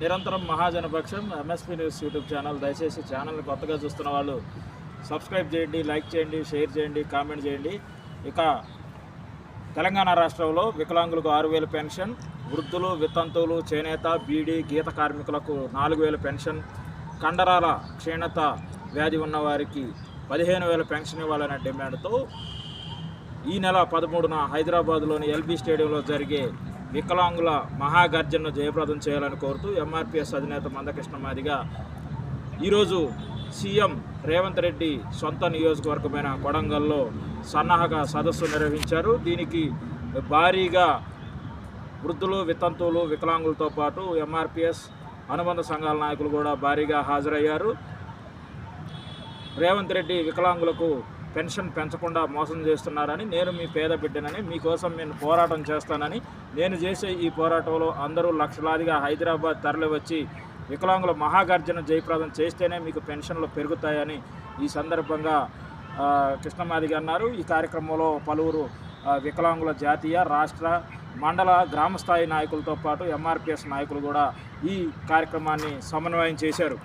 నిరంతరం మహాజనపక్షం MSP news YouTube channel దయచేసి ఛానల్ని కొత్తగా చూస్తున్న వాళ్ళు సబ్స్క్రైబ్ చేయండి లైక్ చేయండి షేర్ చేయండి కామెంట్ చేయండి. ఇక తెలంగాణ రాష్ట్రంలో వికలాంగులకు ఆరు వేల పెన్షన్ వృద్ధులు వితంతువులు చేనేత బీడీ గీత కార్మికులకు నాలుగు వేల పెన్షన్ కండరాల క్షీణత వ్యాధి ఉన్నవారికి పదిహేను వేల పెన్షన్ ఇవ్వాలనే డిమాండ్తో ఈ నెల పదమూడున హైదరాబాద్లోని ఎల్బీ స్టేడియంలో జరిగే వికలాంగుల మహాగర్జనను జయప్రదం చేయాలని కోరుతూ ఎంఆర్పిఎస్ అధినేత మందకృష్ణ మాదిగా ఈరోజు సీఎం రేవంత్ రెడ్డి సొంత నియోజకవర్గమైన కొడంగల్లో సన్నాహక సదస్సు నిర్వహించారు. దీనికి భారీగా వృద్ధులు వితంతువులు వికలాంగులతో పాటు ఎంఆర్పిఎస్ అనుబంధ సంఘాల నాయకులు కూడా భారీగా హాజరయ్యారు. రేవంత్ రెడ్డి వికలాంగులకు పెన్షన్ పెంచకుండా మోసం చేస్తున్నారని నేను మీ పేద బిడ్డనని మీకోసం నేను పోరాటం చేస్తానని నేను చేసే ఈ పోరాటంలో అందరూ లక్షలాదిగా హైదరాబాద్ తరలి వచ్చి వికలాంగుల మహాగర్జన జయప్రదం చేస్తేనే మీకు పెన్షన్లు పెరుగుతాయని ఈ సందర్భంగా కృష్ణమాదిగా అన్నారు. ఈ కార్యక్రమంలో పలువురు వికలాంగుల జాతీయ రాష్ట్ర మండల గ్రామస్థాయి నాయకులతో పాటు ఎంఆర్పిఎస్ నాయకులు కూడా ఈ కార్యక్రమాన్ని సమన్వయం చేశారు.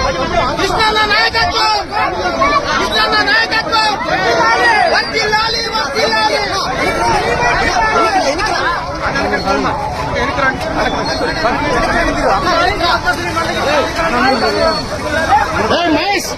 కృష్ణన్న కృష్ణన్న నాయకత్వం కృష్ణన్న నాయకత్వం వర్ధిల్లాలి! వర్ధిల్లాలి! మహేష్